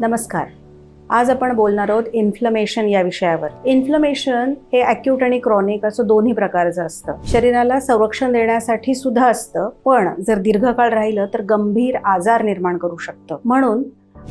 नमस्कार. आज आपण बोलणार आहोत इन्फ्लमेशन या विषयावर. इन्फ्लमेशन हे अॅक्यूट आणि क्रॉनिक असं दोन्ही प्रकारचं असतं. शरीराला संरक्षण देण्यासाठी सुद्धा असतं पण जर दीर्घकाळ राहिलं तर गंभीर आजार निर्माण करू शकतं. म्हणून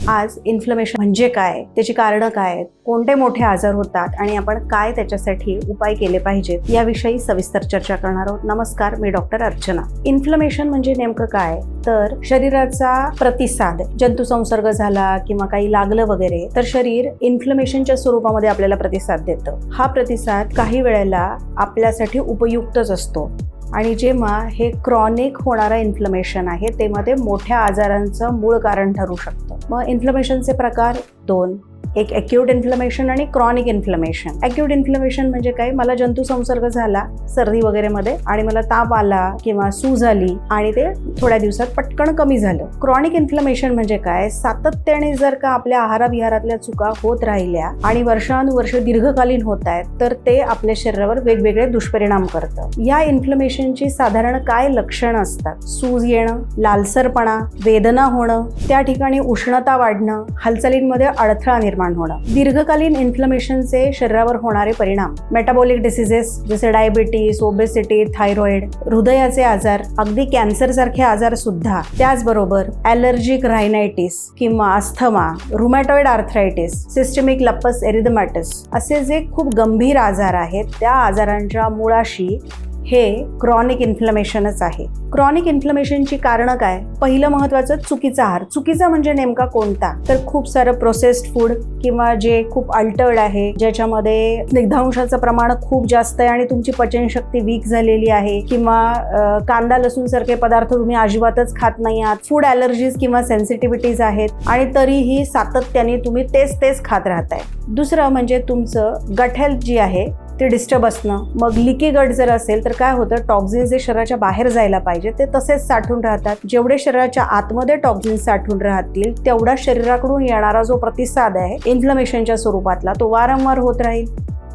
आज इन्फ्लमेशन म्हणजे काय? त्याची कारणं काय आहेत? कोणते मोठे आजार होतात? आणि आपण काय त्याच्यासाठी उपाय केले पाहिजेत? याविषयी सविस्तर चर्चा करणार आहोत. नमस्कार मी डॉक्टर अर्चना. इन्फ्लमेशन म्हणजे नेमकं काय? तर शरीराचा प्रतिसाद जंतुसंसर्ग झाला किंवा काही लागलं वगैरे तर शरीर इन्फ्लमेशनच्या स्वरूपामध्ये आपल्याला प्रतिसाद देतं. हा प्रतिसाद काही वेळेला आपल्यासाठी उपयुक्तच असतो. आणि जेव्हा हे क्रॉनिक होणारं इन्फ्लमेशन आहे तेमध्ये मोठ्या आजारांचं मूळ कारण ठरू शकतं. मग इन्फ्लमेशनचे प्रकार दोन. एक ॲक्यूट इन्फ्लमेशन आणि क्रॉनिक इन्फ्लमेशन ॲक्यूट इन्फ्लमेशन म्हणजे काय? मला जंतू संसर्ग झाला सर्दी वगैरेमध्ये आणि मला ताप आला किंवा सूज आली आणि ते थोड्या दिवसात पटकन कमी झालं. क्रॉनिक इन्फ्लमेशन म्हणजे काय? सातत्याने जर का आपल्या आहाराविहारातल्या चुका होत राहिल्या आणि वर्षानुवर्ष दीर्घकालीन होत आहेत तर ते आपल्या शरीरावर वेगवेगळे दुष्परिणाम करतं. या इन्फ्लमेशनची साधारण काय लक्षणं असतात? सूज येणं लालसरपणा वेदना होणं त्या ठिकाणी उष्णता वाढणं हालचालींमध्ये अडथळा निर्माण होणं दीर्घकालीन इन्फ्लमेशनचे शरीरावर होणारे परिणाम मेटाबॉलिक डिसिजेस जसे डायबिटीस ओबेसिटी थायरॉइड हृदयाचे आजार अगदी कॅन्सर सारखे आजार सुद्धा. त्याचबरोबर ॲलर्जिक रायनायटिस किंवा asthma rheumatoid arthritis systemic lupus erythematosus असे जे खूप गंभीर आजार आहेत त्या आजारांच्या मुळाशी हे क्रॉनिक इन्फ्लमेशनच आहे. क्रॉनिक इन्फ्लमेशनची कारणं काय? पहिलं महत्त्वाचं चुकीचा आहार. चुकीचा म्हणजे नेमका कोणता? तर खूप सारं प्रोसेस्ड फूड किंवा जे खूप अल्टर्ड आहे ज्याच्यामध्ये स्निग्धांशाचं प्रमाण खूप जास्त आहे आणि तुमची पचनशक्ती वीक झालेली आहे किंवा कांदा लसूण सारखे पदार्थ तुम्ही अजिबातच खात नाही आहात. फूड ॲलर्जीज किंवा सेन्सिटिव्हिटीज आहेत आणि तरीही सातत्याने तुम्ही तेच तेच खात राहताय. दुसरं म्हणजे तुमचं गट हेल्थ जी आहे ते डिस्टर्ब असणं. मग लिकी गट जर असेल तर काय होतं? टॉक्झिन्स जे शरीराच्या बाहेर जायला पाहिजे ते तसेच साठून राहतात. जेवढे शरीराच्या आतमध्ये टॉक्झिन्स साठून राहतील तेवढा शरीराकडून येणारा जो प्रतिसाद आहे इन्फ्लमेशनच्या स्वरूपातला तो वारंवार होत राहील.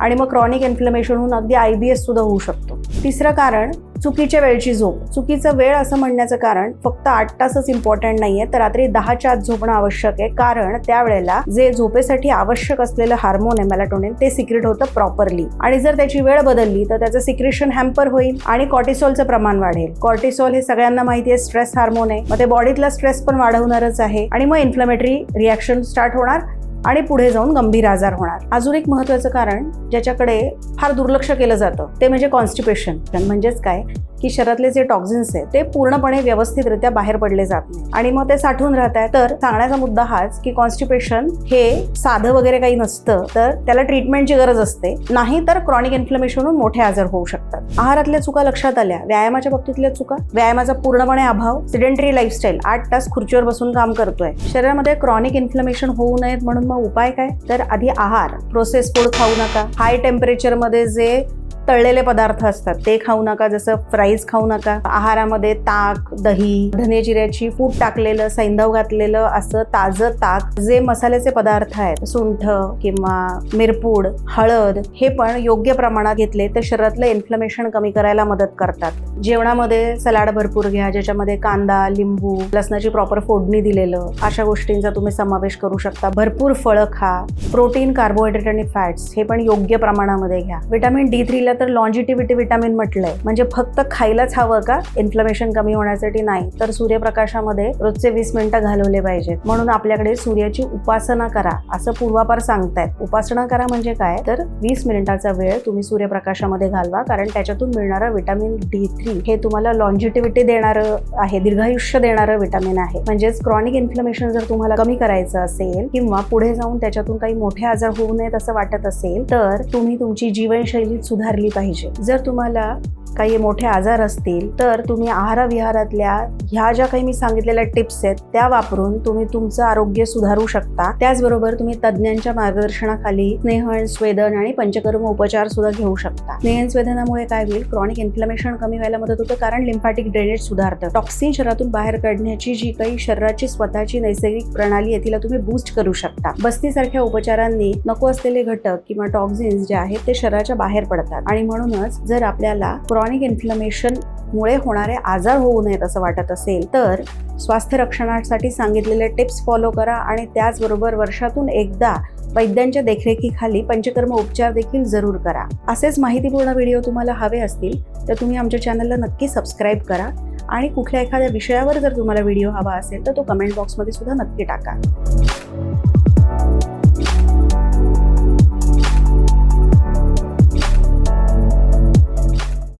आणि मग क्रॉनिक इन्फ्लमेशन होऊन अगदी आय बी एस सुद्धा होऊ शकतो. तिसरं कारण चुकीच्या वेळची झोप. चुकीचं वेळ असं म्हणण्याचं कारण फक्त आठ तासच इम्पॉर्टंट नाहीये तर रात्री दहाच्या आत झोपणं आवश्यक आहे. कारण त्यावेळेला जे झोपेसाठी आवश्यक असलेलं हार्मोन आहे मेलाटोनिन ते सिक्रेट होतं प्रॉपरली आणि जर त्याची वेळ बदलली तर त्याचं सिक्रेशन हॅम्पर होईल आणि कॉर्टिसॉलचं प्रमाण वाढेल. कॉर्टिसॉल हे सगळ्यांना माहिती आहे स्ट्रेस हार्मोन आहे. मग ते बॉडीतला स्ट्रेस पण वाढवणारच आहे. आणि मग इन्फ्लमेटरी रिॲक्शन स्टार्ट होणार. आणि पुढे जाऊन गंभीर आजार होणार. अजून एक महत्वाचं कारण ज्याच्याकडे फार दुर्लक्ष केलं जातं ते म्हणजे कॉन्स्टिपेशन म्हणजेच काय? की शरीरातले जे टॉक्झिन्स आहेत ते पूर्णपणे व्यवस्थितरित्या बाहेर पडले जात नाही. आणि मग ते साठवून राहत आहे तर सांगण्याचा मुद्दा हाच की कॉन्स्टिपेशन हे साधं वगैरे काही नसतं तर त्याला ट्रीटमेंटची गरज असते. नाही तर क्रॉनिक इन्फ्लमेशन होऊन मोठे आजार होऊ शकतात. आहारातल्या चुका लक्षात आल्या. व्यायामाच्या बाबतीतल्या चुका व्यायामाचा पूर्णपणे अभाव सिडेंटरी लाईफस्टाईल आठ तास खुर्चीवर बसून काम करतोय. शरीरामध्ये क्रॉनिक इन्फ्लमेशन होऊ नयेत म्हणून मग उपाय काय? तर आधी आहार. प्रोसेस फूड खाऊ नका. हाय टेम्परेचरमध्ये जे तळलेले पदार्थ असतात. ते खाऊ नका जसं फ्राईज खाऊ नका. आहारामध्ये ताक दही धनेजिऱ्याची फूट टाकलेलं सैंधव घातलेलं असं ताजं ताक जे मसाल्याचे पदार्थ आहेत सुंठ किंवा मिरपूड हळद हे पण योग्य प्रमाणात घेतले तर शरीरातलं इन्फ्लमेशन कमी करायला मदत करतात. जेवणामध्ये सलाड भरपूर घ्या ज्याच्यामध्ये कांदा लिंबू लसणाची प्रॉपर फोडणी दिलेलं अशा गोष्टींचा तुम्ही समावेश करू शकता. भरपूर फळं खा. प्रोटीन कार्बोहायड्रेट आणि फॅट्स हे पण योग्य प्रमाणामध्ये घ्या. विटामिन डी थ्रीला तर लॉन्जिटिव्हिटी विटामिन म्हटलंय. म्हणजे फक्त खायलाच हवं का? इन्फ्लमेशन कमी होण्यासाठी नाही. तर सूर्यप्रकाशामध्ये रोजचे वीस मिनिटं घालवले पाहिजेत. म्हणून आपल्याकडे सूर्याची उपासना करा असं पूर्वापार सांगतायत. उपासना करा म्हणजे काय? तर वीस मिनिटाचा वेळ तुम्ही सूर्यप्रकाशामध्ये घालवा कारण त्याच्यातून मिळणारं विटामिन डी थ्री हे तुम्हाला लॉन्जिटिव्हिटी देणारं आहे दीर्घायुष्य देणारं विटामिन आहे. म्हणजेच क्रॉनिक इन्फ्लमेशन जर तुम्हाला कमी करायचं असेल किंवा पुढे जाऊन त्याच्यातून काही मोठे आजार होऊ नयेत असं वाटत असेल तर तुम्ही तुमची जीवनशैली सुधारली पाहिजे. जर तुम्हाला काही मोठे आजार असतील तर तुम्ही आहारविहारातल्या ह्या ज्या काही मी सांगितलेल्या टिप्स आहेत त्या वापरून तुम्ही तुमचं आरोग्य सुधारू शकता. त्याचबरोबर तुम्ही तज्ज्ञांच्या मार्गदर्शनाखाली स्नेहन स्वेदन आणि पंचकर्म उपचार सुद्धा घेऊ शकता. स्नेहन स्वेदनामुळे काय होईल? क्रॉनिक इन्फ्लमेशन कमी व्हायला मदत होतं कारण लिम्फॅटिक ड्रेनेज सुधारतं. टॉक्सिन शरीरातून बाहेर काढण्याची जी काही शरीराची स्वतःची नैसर्गिक प्रणाली आहे तिला तुम्ही बूस्ट करू शकता. बस्तीसारख्या उपचारांनी नको असलेले घटक किंवा टॉक्झिन्स जे आहेत ते शरीराच्या बाहेर पडतात. आणि म्हणूनच जर आपल्याला क्रॉनिक क्रॉनिक इन्फ्लमेशनमुळे होणारे आजार होऊ नयेत असं वाटत असेल तर स्वास्थ्य रक्षणासाठी सांगितलेले टिप्स फॉलो करा आणि त्याचबरोबर वर्षातून एकदा वैद्यांच्या देखरेखीखाली पंचकर्म उपचार देखील जरूर करा. असेच माहितीपूर्ण व्हिडिओ तुम्हाला हवे असतील तर तुम्ही आमच्या चॅनलला नक्की सबस्क्राईब करा आणि कुठल्या एखाद्या विषयावर जर तुम्हाला व्हिडिओ हवा असेल तर तो कमेंट बॉक्समध्ये सुद्धा नक्की टाका.